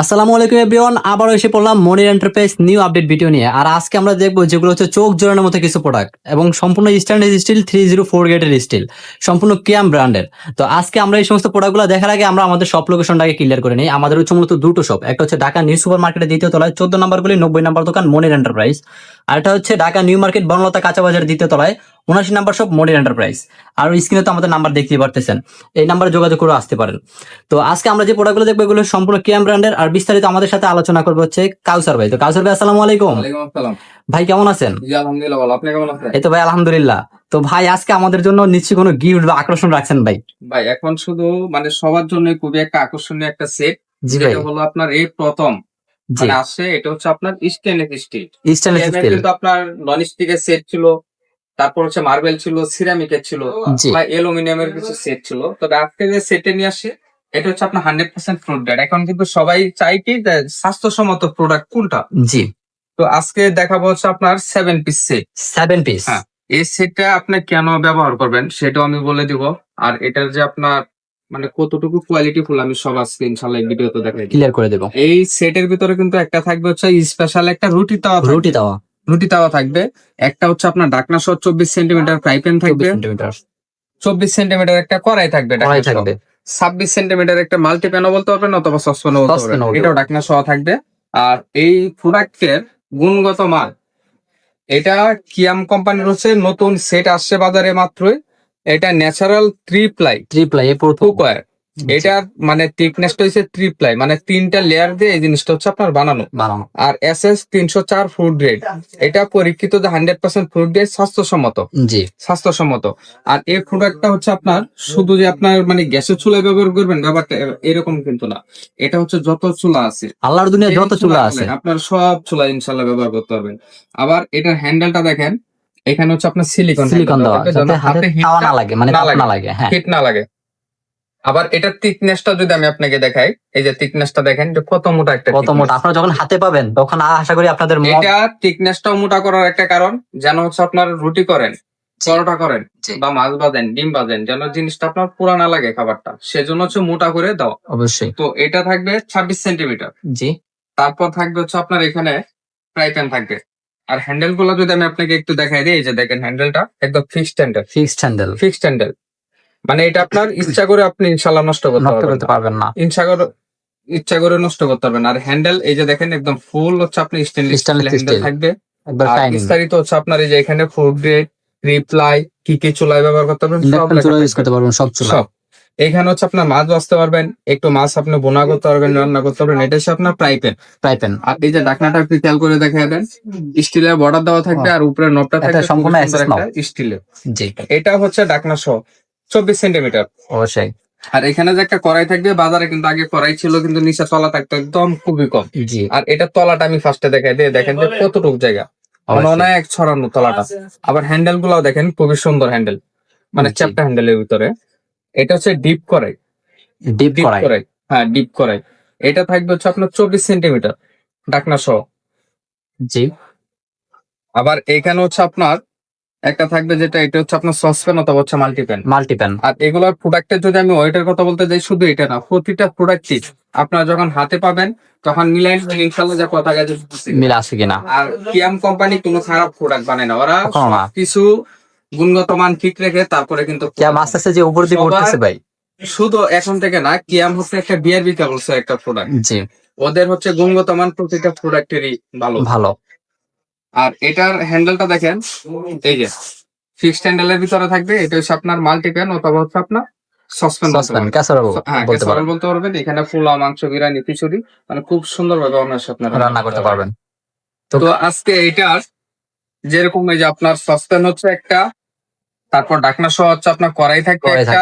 আসসালামু আলাইকুম এভরিওয়ান, আবারও এসে পড়লাম Monir enterprise new update video নিয়ে। আর আজকে আমরা দেখব যেগুলো হচ্ছে চোখ জোড়ানোর মতো কিছু প্রোডাক্ট এবং সম্পূর্ণ standard steel three zero four গেটের স্টিল সম্পূর্ণ কিয়াম ব্র্যান্ডের তো আজকে আমরা এই সমস্ত প্রোডাক্টগুলো দেখার আগে আমরা আমাদের শপ লোকেশনটাকে ক্লিয়ার করে নিই। আমাদের হচ্ছে মূলত দুটো শপ একটা হচ্ছে ঢাকা নিউ সুপার মার্কেটের দ্বিতীয় তলায়, চোদ্দ নম্বর গুলি, নব্বই নম্বর দোকান মনির এন্টারপ্রাইজ। আর এটা হচ্ছে ঢাকা নিউ মার্কেট বনলতা কাঁচা বাজারের দ্বিতীয় তলায় উনাশি নাম্বার সব মনির এন্টারপ্রাইজ আর স্ক্রিনে তো আমাদের নাম্বার দেখতেই পারতেছেন। এই নাম্বারে যোগাযোগ করে আসতে পারেন। তো আজকে আমরা যে প্রোডাক্টগুলো দেখব এগুলো সম্পূর্ণ কিয়াম ব্র্যান্ডের আর বিস্তারিত আমাদের সাথে আলোচনা করব হচ্ছে কাউসার ভাই। তো কাউসার ভাই আসসালামু আলাইকুম। ভাই কেমন আছেন? জি আলহামদুলিল্লাহ ভালো। আপনি কেমন আছেন? এই তো ভাই আলহামদুলিল্লাহ। তো ভাই আজকে আমাদের জন্য নিশ্চয়ই কোনো গিফট বা আকর্ষণ রাখছেন ভাই? ভাই এখন শুধু মানে সবার জন্য খুবই একটা আকর্ষণীয় একটা সেট যেটা হলো আপনার এই প্রথম। মানে আসছে এটা হচ্ছে আপনার স্টেনলেস স্টিল স্টেনলেস স্টিল কিন্তু আপনার নন স্টিকের সেট ছিল। তারপর হচ্ছে মার্বেল ছিল সিরামিকের ছিল জি। বা অ্যালুমিনিয়ামের কিছু সেট ছিল। তবে আজকে যে সেটে নিয়ে আসে এটা হচ্ছে আপনার হান্ড্রেড পার্সেন্ট ফ্রুট ডেট এখন কিন্তু সবাই চাই কি স্বাস্থ্যসম্মত প্রোডাক্ট কোনটা? জি। তো আজকে দেখাবো হচ্ছে আপনার seven piece set seven piece হ্যাঁ। এই সেটটা আপনি কেন ব্যবহার করবেন সেটাও আমি বলে দিব। আর এটার যে আপনার মানে কতটুকু কোয়ালিটি ফুল আমি সব আজকে ইনশাল্লাহ ভিডিওতে দেখাই ক্লিয়ার করে দেবো। এই সেটের ভিতরে কিন্তু একটা থাকবে হচ্ছে স্পেশাল একটা রুটি তাওয়া রুটি দেওয়া রুটি তাওয়া থাকবে। একটা হচ্ছে আপনার ডাকনা সহ চব্বিশ সেন্টিমিটার ফ্রাই প্যান থাকবে। চব্বিশ সেন্টিমিটার। একটা কড়াই থাকবে কড়াই থাকবে। ছাব্বিশ সেন্টিমিটার একটা মাল্টি প্যানও বলতে পারবেন অথবা সসপ্যানও বলতে পারবেন। এটাও ডাকনা সহ থাকবে। আর এই প্রোডাক্টের গুণগত মান এটা কিয়াম কোম্পানির হচ্ছে নতুন সেট আসছে বাজারে মাত্রই। এটা natural three ply three ply এই প্রথম এটার মানে থিকনেসটা হচ্ছে থ্রি প্লাই মানে তিনটা লেয়ার দিয়ে এই জিনিসটা হচ্ছে আপনার বানানো। বানানো। আর এস এস তিনশো চার ফুড গ্রেড এটা পরীক্ষিত যে হান্ড্রেড পার্সেন্ট ফুড গ্রেড স্বাস্থ্যসম্মত। জি। স্বাস্থ্যসম্মত। আর এই প্রোডাক্টটা হচ্ছে আপনার শুধু যে আপনার মানে গ্যাসের চুলায় ব্যবহার করবেন ব্যাপারটা এরকম কিন্তু না। এটা হচ্ছে যত চুলা আছে। আল্লাহর দুনিয়া যত চুলা আছে। আপনার সব চুলা ইনশাল্লাহ ব্যবহার করতে পারবেন। আবার এটার হ্যান্ডেলটা দেখেন এখানে হচ্ছে আপনার সিলিকন সিলিকন দেওয়া হাতে তাওয়া না লাগে মানে না লাগে। না লাগে। হ্যাঁ। হিট না লাগে। আবার এটার থিকনেসটা যদি আমি আপনাকে দেখাই এই যে থিকনেসটা দেখেন যে কত মোটা একটা কত মোটা। আপনারা যখন হাতে পাবেন তখন আশা করি আপনাদের এটা থিকনেসটাও মোটা করার একটা কারণ যেন হচ্ছে আপনার রুটি করেন পরোটা করেন বা মাছ বাজেন ডিম বাজেন যেন জিনিসটা আপনার পুরা না লাগে খাবারটা। সেজন্য হচ্ছে মোটা করে দাও। অবশ্যই। তো এটা থাকবে ছাব্বিশ সেন্টিমিটার। জি। তারপর থাকবে হচ্ছে আপনার এখানে ফ্রাই প্যান থাকবে। আর হ্যান্ডেলগুলো যদি আমি আপনাকে একটু দেখাই দিই এই যে দেখেন হ্যান্ডেলটা একদম fixed handle fixed handle fixed handle মানে এটা আপনার ইচ্ছা করে আপনি ইনশাল্লাহ নষ্ট করতে পারবেন না। ইচ্ছা করে ইচ্ছা করে নষ্ট করতে পারবেন আর হ্যান্ডেল এই যে দেখেন একদম ফুল হচ্ছে আপনি স্টেনলেস হ্যান্ডেল থাকবে। আর বিস্তারিত হচ্ছে আপনার এই যে এখানে ফুড গ্রেড রিপ্লাই কি কি চুলায় ব্যবহার করতে পারবেন সব ইন্ডাকশন লেখা চুলা ইউজ করতে পারবেন সব চুলা সব। এখানে হচ্ছে আপনার মাছ বাঁচতে পারবেন একটু মাছ আপনি বোনা করতে পারবেন রান্না করতে পারবেন এটা হচ্ছে আপনার ফ্রাই প্যান ফ্রাই প্যান আর এই যে ডাকনাটা একটু খেয়াল করে দেখা দেন স্টিলের বর্ডার দেওয়া থাকবে আর উপরে নবটা থাকবে সম্পূর্ণ স্টিলের জি। এটা হচ্ছে ডাকনা সহ। চব্বিশ সেন্টিমিটার। অবশ্যই। আর এখানে যে একটা কড়াই থাকবে বাজারে কিন্তু আগে কড়াই ছিল কিন্তু নিচে তলা থাকতো একদম খুবই কম। জি। আর এটা তলাটা আমি ফার্স্টে দেখাই দিয়ে দেখেন যে কতটুকু জায়গা। অনেক ছড়ানো তলাটা। আবার হ্যান্ডেল গুলাও দেখেন খুবই সুন্দর হ্যান্ডেল মানে। চ্যাপ্টা হ্যান্ডেলের ভিতরে। এটা হচ্ছে ডিপ কড়াই। ডিপ ডিপ কড়াই। হ্যাঁ ডিপ কড়াই। এটা থাকবে হচ্ছে আপনার চব্বিশ সেন্টিমিটার ডাকনা সহ। জি। আবার এখানে হচ্ছে আপনার একটা থাকবে যেটা এটা হচ্ছে আপনার সসপ্যান অথবা হচ্ছে মাল্টিপ্যান মাল্টিপ্যান আর এগুলোর প্রোডাক্টের যদি আমি ওয়েটের কথা বলতে যাই শুধু এটা না প্রতিটা প্রোডাক্টই আপনারা যখন হাতে পাবেন তখন মিলাই ইনশাল্লাহ যা কথা গেছে মিল আছে কিনা? আর কিয়াম কোম্পানি কোনো খারাপ প্রোডাক্ট বানায় না। ওরা কিছু গুণগত মান ঠিক রেখে তারপরে কিন্তু যা আস্তে আস্তে যে উপর দিকে উঠতেছে ভাই। শুধু এখন থেকে না কিয়াম হচ্ছে একটা বিআরবি কেবলস একটা প্রোডাক্ট জি। ওদের হচ্ছে গুণগত মান প্রতিটা প্রোডাক্টেরই ভালো। ভালো। আর এটার হ্যান্ডেলটা দেখেন এই যে ফিক্সড হ্যান্ডেলের ভিতরে থাকবে এটা হচ্ছে আপনার মাল্টিপ্যান অথবা হচ্ছে আপনার ক্যাসারোল হ্যাঁ বলতে পারবেন এখানে পোলাও মাংস বিরিয়ানি খিচুড়ি মানে খুব অনায়াসে আপনারা রান্না করতে পারবেন। তো আজকে এটার যেরকম এই যে আপনার সসপ্যান হচ্ছে একটা তারপর ডাকনা সহ হচ্ছে আপনার কড়াই থাকবে একটা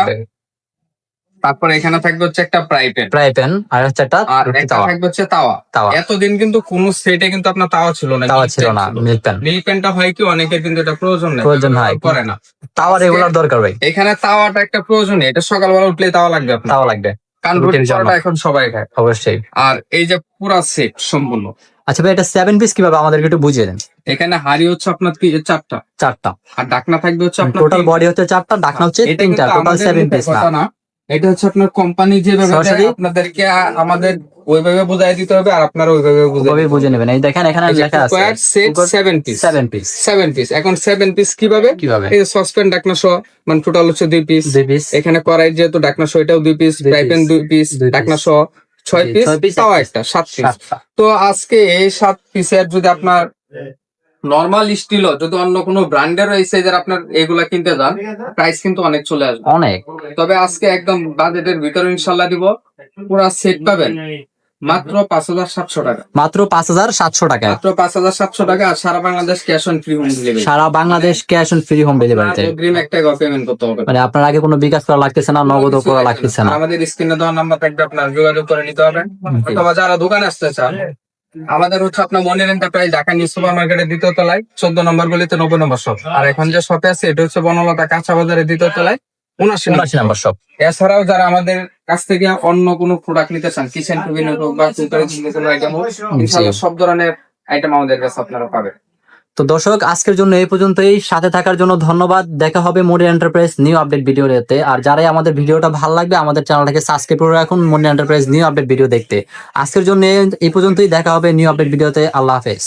তারপর এখানে থাকবে হচ্ছে একটা ফ্রাই প্যান ফ্রাই প্যান আর হচ্ছে একটা আর একটা থাকবে হচ্ছে তাওয়া। তাওয়া। এতদিন কিন্তু কোন সেটে কিন্তু আপনার তাওয়া ছিল না তাওয়া ছিল না মিল্ক প্যান মিল প্যানটা হয় কি অনেকের কিন্তু এটা প্রয়োজন নেই প্রয়োজন হয়। করে না। তাওয়া রেগুলার দরকার ভাই। এখানে তাওয়াটা একটা প্রয়োজনীয় এটা সকালবেলা উঠলে তাওয়া লাগবে আপনার। তাওয়া লাগবে। কারণ রুটির রুটি এখন সবাই খায়। অবশ্যই। আর এই যে পুরা সেট সম্পূর্ণ। আচ্ছা ভাই এটা সেভেন পিস কীভাবে? আমাদেরকে একটু বুঝিয়ে দেন। এখানে হাড়ি হচ্ছে আপনার কি- চারটা। চারটা। আর ডাকনা থাকবে হচ্ছে আপনার টোটাল বডি হচ্ছে চারটা ডাকনা হচ্ছে তিনটা টোটাল আমাদের সেভেন পিস না। এটা হচ্ছে আপনার কোম্পানি যেভাবে আপনাদেরকে আমাদের ওইভাবে বুঝাই দিতে হবে আর আপনারা ওইভাবে বুঝাই ওভাবে বুঝে নেবেন। এই দেখেন এখানে লেখা আছে square set seven piece seven piece seven piece এখন সেভেন পিস কীভাবে? কীভাবে? এই সসপেন ডাকনা সহ মানে টোটাল হচ্ছে দুই পিস দুই পিস এখানে কড়াই যেহেতু ডাকনা সহ এটাও দুই পিস দুই ফ্রাইপ্যান piece, দুই পিস ডাকনা সহ ছয় জি, পিস তাও একটা সাত পিস তো আজকে এই সাত পিসের যদি আপনার নর্মাল স্টিলও যদি অন্য কোনো ব্র্যান্ডের এই সাইজের আপনার এগুলা কিনতে যান প্রাইস কিন্তু অনেক চলে আসবে। অনেক। তবে আজকে একদম বাজেটের ভিতরে ইনশাল্লাহ দিব পুরা সেট পাবেন। মাত্র পাঁচ হাজার সাতশো টাকা। মাত্র পাঁচ হাজার সাতশো টাকা। মাত্র পাঁচ হাজার সাতশো টাকা আর সারা Bangladesh cash on free home delivery Sara Bangladesh cash on free home ডেলিভারিতে অগ্রিম একটা পেমেন্ট করতে হবে। মানে আপনার আগে কোনো বিকাশ করা লাগতেছে না নগদও করা লাগতেছে না। আমাদের স্ক্রিনে দেওয়া নাম্বার থাকবে আপনার যোগাযোগ করে নিতে হবে। অথবা যারা দোকানে আসতে চান আমাদের হচ্ছে আপনার মনের এন্টারপ্রাইজ ঢাকা নিউ সুপার মার্কেটের দ্বিতীয় তলায় চোদ্দ নম্বর গলিতে নব্বই নম্বর শপ আর এখন যে শপে আছে এটা হচ্ছে বনলতা কাঁচা বাজারের দ্বিতীয় তলায় উনাশি নম্বর উনাশি নাম্বার সব এছাড়াও যারা আমাদের কাছ থেকে অন্য কোনো প্রোডাক্ট নিতে চান কিচেন ক্যাবিনেট হোক বা কুকারের আইটেম হোক সব ধরনের আইটেম আমাদের কাছে আপনারা পাবেন। তো দর্শক, আজকের জন্য এই পর্যন্তই। সাথে থাকার জন্য ধন্যবাদ। দেখা হবে মোডি এন্টারপ্রাইজ নিউ আপডেট ভিডিওতে। আর যারাই আমাদের ভিডিওটা ভালো লাগবে, আমাদের চ্যানেলটাকে সাবস্ক্রাইব করে রাখুন মোডি এন্টারপ্রাইজ নিউ আপডেট ভিডিও দেখতে। আজকের জন্য এই পর্যন্তই। দেখা হবে নিউ আপডেট ভিডিওতে। আল্লাহ হাফেজ।